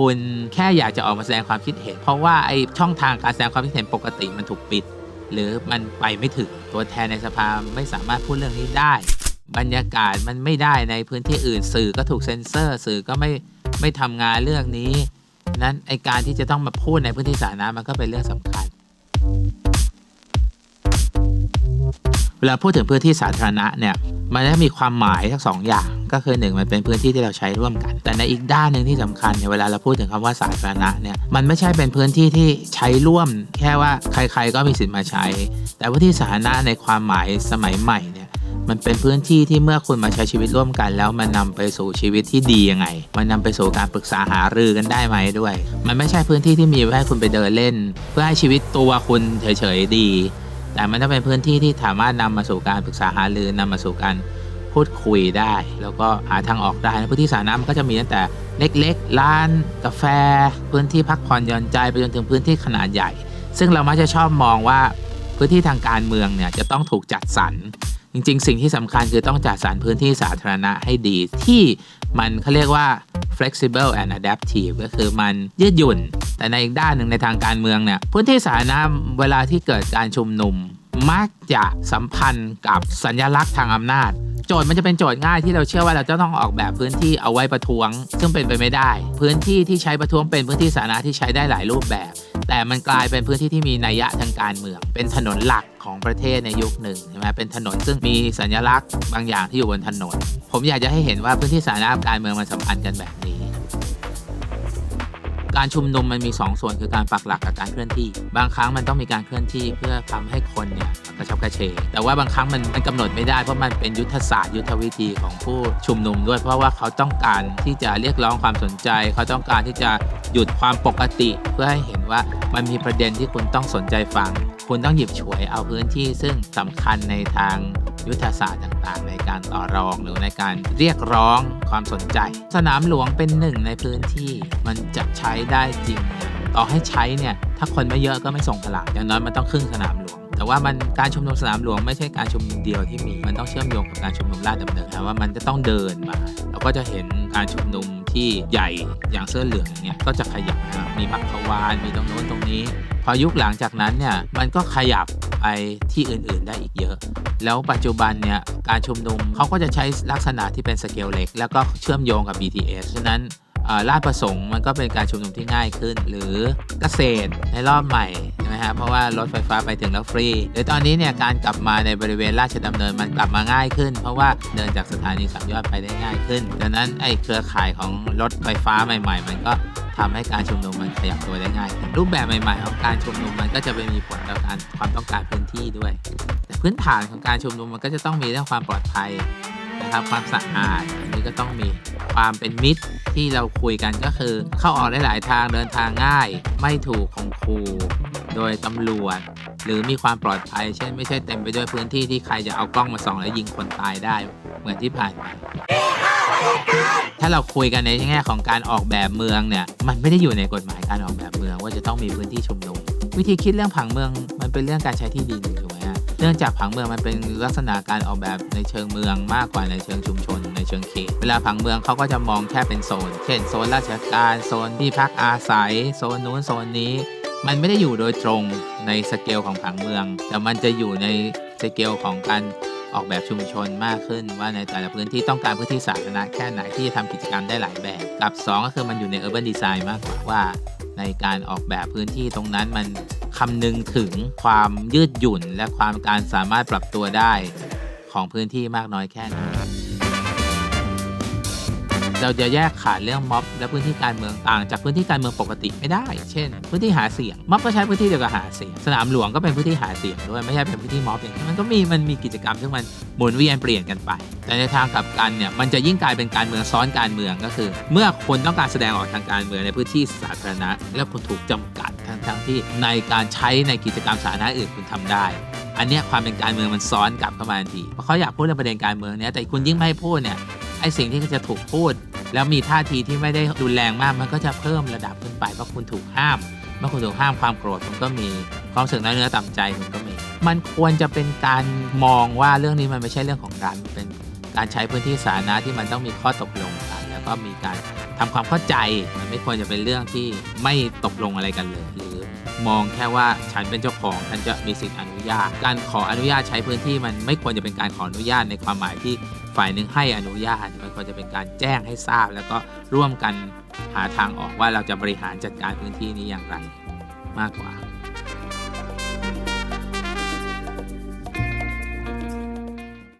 คุณแค่อยากจะออกมาแสดงความคิดเห็น เพราะว่าไอช่องทางการแสดงความคิดเห็นปกติมันถูกปิด หรือมันไปไม่ถึงตัวแทนในสภาไม่สามารถพูดเรื่องนี้ได้ บรรยากาศมันไม่ได้ในพื้นที่อื่นสื่อก็ถูกเซ็นเซอร์ สื่อก็ไม่ไม่ทำงานเรื่องนี้ นั้นไอการที่จะต้องมาพูดในพื้นที่สาธารณะมันก็เป็นเรื่องสำคัญ เวลาพูดถึงพื้นที่สาธารณะเนี่ยมันจะมีความหมายทั้งสองอย่าง ก็คือหนึ่งมันเป็นพื้นที่ที่เราใช้ร่วมกัน แต่ในอีกด้านหนึ่งที่สำคัญเนี่ยเวลาเราพูดถึงคำว่าสาธารณะเนี่ยมันไม่ใช่เป็นพื้นที่ที่ใช้ร่วม แค่ว่าใครๆก็มีสิทธิ์มาใช้ แต่พื้นที่สาธารณะในความหมายสมัยใหม่เนี่ยมันเป็นพื้นที่ที่เมื่อคุณมาใช้ชีวิตร่วมกันแล้วมันนำไปสู่ชีวิตที่ดียังไง มันนำไปสู่การปรึกษาหารือกันได้ไหมด้วย มันไม่ใช่พื้นที่ที่มีไว้ให้คุณไปเดินเล่น เพื่อให้ชีวิตตัวคุณเฉยๆดี แต่มันต้องเป็นพื้นที่ที่สามารถนำมาสู่การปรึกษาหารือนำมาสู่การ พูดคุยได้ แล้วก็หาทางออกได้ในพื้นที่สาธารณะมันก็จะมีตั้งแต่เล็กๆ ร้านกาแฟ พื้นที่พักผ่อนหย่อนใจไปจนถึงพื้นที่ขนาดใหญ่ ซึ่งเรามักจะชอบมองว่าพื้นที่ทางการเมืองเนี่ยจะต้องถูกจัดสรรจริง ๆ สิ่งที่สำคัญคือต้องจัดสรรพื้นที่สาธารณะให้ดีที่มันเขาเรียกว่า flexible and adaptive ก็คือมันยืดหยุ่น แต่ในอีกด้านหนึ่งในทางการเมืองเนี่ยพื้นที่สาธารณะเวลาที่เกิดการชุมนุม มักจะสัมพันธ์กับสัญลักษณ์ทางอำนาจ โจทย์มันจะเป็นโจทย์ง่ายที่เราเชื่อว่าเราจะต้องออกแบบพื้นที่เอาไว้ประท้วง ซึ่งเป็นไปไม่ได้ พื้นที่ที่ใช้ประท้วงเป็นพื้นที่สาธารณะที่ใช้ได้หลายรูปแบบ แต่มันกลายเป็นพื้นที่ที่มีนัยยะทางการเมือง เป็นถนนหลักของประเทศในยุคหนึ่งใช่ไหมเป็นถนนซึ่งมีสัญลักษณ์บางอย่างที่อยู่บนถนน ผมอยากจะให้เห็นว่าพื้นที่สาธารณะกับการเมืองมันสัมพันธ์กันแบบนี้ การชุมนุมมันมี 2 ส่วนคือการปักหลักกับการเคลื่อนที่ บางครั้งมันต้องมีการเคลื่อนที่เพื่อทำให้คนเนี่ยกระชับกระเฉงแต่ว่าบางครั้งมันมันกำหนดไม่ได้เพราะมันเป็นยุทธศาสตร์ยุทธวิธีของผู้ชุมนุมด้วย เพราะว่าเขาต้องการที่จะเรียกร้องความสนใจ เขาต้องการที่จะหยุดความปกติ เพื่อให้เห็นว่ามันมีประเด็นที่คุณต้องสนใจฟัง คุณต้องหยิบฉวยเอาพื้นที่ซึ่งสำคัญในทาง ยุทธศาสตร์ต่างๆ ในการต่อรองหรือในการเรียกร้องความสนใจ สนามหลวงเป็นหนึ่งในพื้นที่มันจะใช้ได้จริง ต่อให้ใช้เนี่ยถ้าคนไม่เยอะก็ไม่ส่งพลังอย่างน้อยมันต้องครึ่งสนามหลวงแต่ว่ามันการชุมนุมสนามหลวงไม่ใช่การชุมนุมเดียวที่มีมันต้องเชื่อมโยงกับการชุมนุมลาดดำเนินนะว่ามันจะต้องเดินมาเราก็จะเห็นการชุมนุมที่ใหญ่อย่างเสื้อเหลืองเงี้ยก็จะขยับนะมีมักขวานมีตรงโน้นตรงนี้พอยุคหลังจากนั้นเนี่ยมันก็ขยับไปที่อื่นๆได้อีกเยอะ แล้วปัจจุบันเนี่ยการชุมนุมเขาก็จะใช้ลักษณะที่เป็นสเกลเล็ก แล้วก็เชื่อมโยงกับ BTS ฉะนั้น อ่าลาดประสงค์มันก็เป็นการชุมนุมที่ง่ายขึ้น หรือเกษตรในรอบใหม่ใช่ไหมฮะเพราะว่ารถไฟฟ้าไปถึงแล้วฟรีหรือตอนนี้เนี่ยการกลับมาในบริเวณราชดำเนินมันกลับมาง่ายขึ้น เพราะว่าเดินจากสถานีสามยอดไปได้ง่ายขึ้นดังนั้นไอ้เครือข่ายของรถไฟฟ้าใหม่ ๆ มันก็ทำให้การชุมนุมมันขยับตัวได้ง่ายรูปแบบใหม่ ๆ ของการชุมนุมมันก็จะไปมีผลต่อการความต้องการพื้นที่ด้วย แต่พื้นฐานของการชุมนุมมันก็จะต้องมีเรื่องความปลอดภัย นะครับความสะอาดอันนี้ก็ต้องมีความเป็นมิตรที่เราคุยกันก็คือเข้าออกได้หลายทางเดินทางง่าย ไม่ถูกข่มขู่โดยตำรวจ หรือมีความปลอดภัย เช่นไม่ใช่เต็มไปด้วยพื้นที่ที่ใครจะเอากล้องมาส่องแล้วยิงคนตายได้เหมือนที่ผ่านมาถ้าเราคุยกันในแง่ของการออกแบบเมืองเนี่ยมันไม่ได้อยู่ในกฎหมายการออกแบบเมืองว่าจะต้องมีพื้นที่ชุมนุมวิธีคิดเรื่องผังเมืองมันเป็นเรื่องการใช้ที่ดินถู เนื่องจากผังเมืองมันเป็นลักษณะการออกแบบในเชิงเมืองมากกว่าในเชิงชุมชน ในเชิงเขต เวลาผังเมืองเขาก็จะมองแค่เป็นโซน เช่นโซนราชการโซนที่พักอาศัย โซนนู้นโซนนี้ มันไม่ได้อยู่โดยตรงในสเกลของผังเมือง แต่มันจะอยู่ในสเกลของการออกแบบชุมชนมากขึ้นว่าในแต่ละพื้นที่ต้องการพื้นที่สาธารณะแค่ไหนที่จะทำกิจกรรมได้หลายแบบ กับ 2 ก็คือมันอยู่ในเอ urban design มากกว่าว่า ในการออกแบบพื้นที่ตรงนั้นมันคำนึงถึงความยืดหยุ่น และความการสามารถปรับตัวได้ของพื้นที่มากน้อยแค่ไหน เราจะแยกขาดเรื่องม็อบ และพื้นที่การเมืองต่างจากพื้นที่การเมืองปกติไม่ได้ เช่น พื้นที่หาเสียง ม็อบก็ใช้พื้นที่เดียวกับหาเสียง สนามหลวงก็เป็นพื้นที่หาเสียงด้วยไม่ใช่เป็นพื้นที่ม็อบอย่างมันก็มีมันมีกิจกรรมซึ่งมันหมุนเวียนเปลี่ยนกันไป แต่ในทางกลับกันเนี่ยมันจะยิ่งกลายเป็นการเมืองซ้อนการเมืองก็คือ เมื่อคนต้องการแสดงออกทางการเมืองในพื้นที่สาธารณะ แล้วคุณถูกจำกัดทั้งทั้งๆที่ในการใช้ในกิจกรรมสาธารณะอื่นคุณทำได้อันนี้ความเป็นการเมืองมันซ้อนกลับเข้ามาทันทีเพราะเขาอยากพูดเรื่องประเด็นการเมืองเนี้ยแต่คุณยิ่งไม่ให้พูดเนี่ยไอสิ่งที่จะถูกพูด แล้วมีท่าทีที่ไม่ได้รุนแรงมากมันก็จะเพิ่มระดับขึ้นไปเพราะคุณถูกห้ามเมื่อคุณถูกห้ามความโกรธคุณก็มีความสึกน้อยเนื้อต่ำใจคุณก็มี มันควรจะเป็นการมองว่าเรื่องนี้มันไม่ใช่เรื่องของการเป็นการใช้พื้นที่สาธารณะที่มันต้องมีข้อตกลงกัน แล้วก็มีการททำความเข้าใจมันไม่ควรจะเป็นเรื่องที่ไม่ตกลงอะไรกันเลยหรื มองแค่ว่าฉันเป็นเจ้าของฉันจะมีสิทธิอนุญาต การขออนุญาตใช้พื้นที่มันไม่ควรจะเป็นการขออนุญาตในความหมายที่ฝ่ายหนึ่งให้อนุญาต มันควรจะเป็นการแจ้งให้ทราบ แล้วก็ร่วมกันหาทางออกว่าเราจะบริหารจัดการพื้นที่นี้อย่างไรมากกว่า